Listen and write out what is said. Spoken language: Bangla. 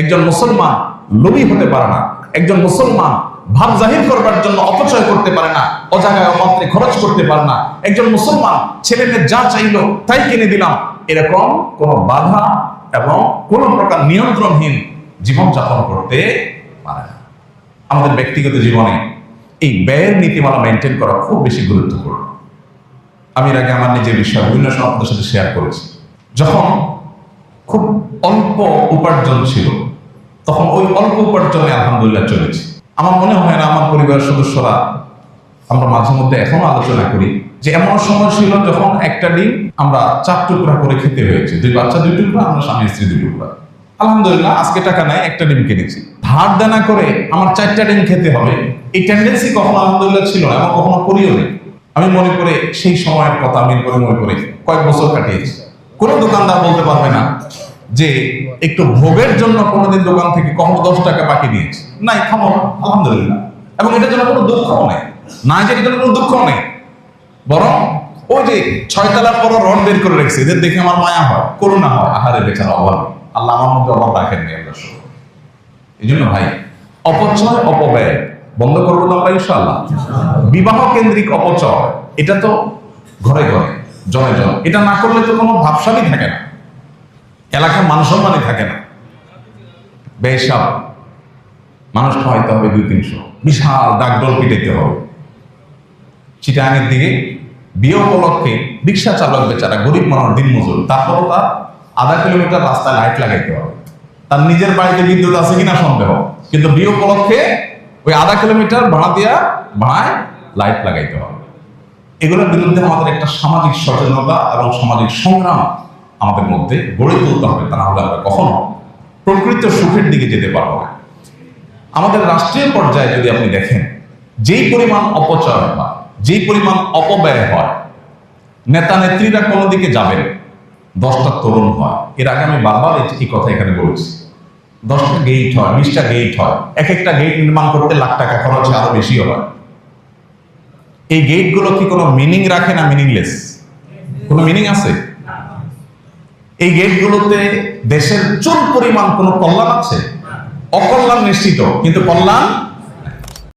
একজন মুসলমান লোভী হতে পারে না, একজন মুসলমান ভাব জাহির করবার জন্য অপচয় করতে পারে না, অজাগায় অমাত্রে খরচ করতে পারে না, একজন মুসলমান ছেলে মেয়ে যা চাইলো তাই কিনে দিলাম, এরকম কোনো বাধা এবং কোনো প্রকার নিয়ন্ত্রণহীন জীবনযাপন করতে পারে না। আমাদের ব্যক্তিগত জীবনে এই ব্যয়ের নীতিমালা মেনটেন করা খুব বেশি গুরুত্বপূর্ণ। আমি এর আগে আমার নিজের বিষয় বিভিন্ন সময় আপনাদের সাথে শেয়ার করেছি। যখন খুব অল্প উপার্জন ছিল। তখন ওই অল্প উপার্জনে আলহামদুলিল্লাহ চলেছে। আমার মনে হয় না, আমার পরিবারের সদস্যরা, আমরা মাঝে মধ্যে এখনও আলোচনা করি যে এমন সময় ছিল যখন একটা ডিম আমরা চার টুকরা করে খেতে হয়েছে। দুই বাচ্চা দুই টুকরা, আমরা স্বামী স্ত্রী দুই টুকরা। আলহামদুলিল্লাহ, আজকে টাকা নাই, একটা ডিম কিনেছি। ধার দেনা করে আমার চারটা ডিম খেতে হবে, এই টেন্ডেন্সি কখনো আলহামদুলিল্লাহ ছিল না এবং কখনো করিও নেই। আমি মনে করে সেই সময়ের কথা আমি করে মনে করে কয়েক বছর কাটিয়েছি। কোনো দোকানদার বলতে পারবে না যে একটু ভোগের জন্য কোনোদিন দোকান থেকে কখনো দশ টাকা বাকি দিয়েছে। নাই খামো আলহামদুলিল্লাহ। এবং এটার জন্য কোনো দুঃখও নেই। না, যে এটার জন্য কোনো দুঃখও নেই। বরং ওই যে ছয়তলার পর রড বের করে রেখেছে, এদের দেখে আমার মায়া হয়, করুণা হয়। আহারে বেচারা অভাব আল্লাহ আমার মধ্যে অভাব আল্লাহ এই জন্য ভাই, অপচয়, অপব্যয় বন্ধ করব তো আমরা ইনশাল্লাহ বিবাহ কেন্দ্রিক অপচয়, এটা তো ঘরে ঘরে, জনে জনে। এটা না করলে তো কোনো ভাবসাবই থাকে না। এলাকার মান সম্মানই থাকে না। বেসাব মানুষ খাওয়াইতে হবে দুই, তিনশো। বিশাল ডাকডোল পিটাইতে হবে। চিটাঙের দিকে বিয়ে উপলক্ষে রিক্সা চালক বেচারা, গরিব মানুষ দিন মজুর তারপরও তার আধা কিলোমিটার রাস্তায় লাইট লাগাইতে হবে। তার নিজের বাড়িতে বিদ্যুৎ আছে কিনা সন্দেহ। কিন্তু বিয়ে উপলক্ষে ওই আধা কিলোমিটার ভাড়া দিয়া ভাড়ায় লাইট লাগাইতে হবে। এগুলোর বিরুদ্ধে আমাদের একটা সামাজিক সচেতনতা এবং সামাজিক সংগ্রাম আমাদের মধ্যে গড়ে তুলতে হবে তা না হলে আমরা কখনো প্রকৃত সুখের দিকে যেতে পারব না। আমাদের রাষ্ট্রীয় পর্যায়ে যদি আপনি দেখেন, যেই পরিমাণ অপচয় হয়, যেই পরিমাণ অপব্যয় হয়, নেতা নেত্রীরা কোনো দিকে যাবেন দশটা তরুণ হয়। এর আগে আমি বারবার এই কথা এখানে বলেছি। দশটা গেট হয়, বিশটা গেট হয়। এক একটা গেট নির্মাণ করতে লাখ টাকা খরচ, আরও বেশি হয়। এই গেটগুলো কি কোনো মিনিং রাখে না মিনিংলেস কোনো মিনিং আছে? এই গেটগুলোতে দেশের চোর পরিমাণ কোনো কল্যাণ আছে? অকল্যাণ নিশ্চিত কিন্তু কল্যাণ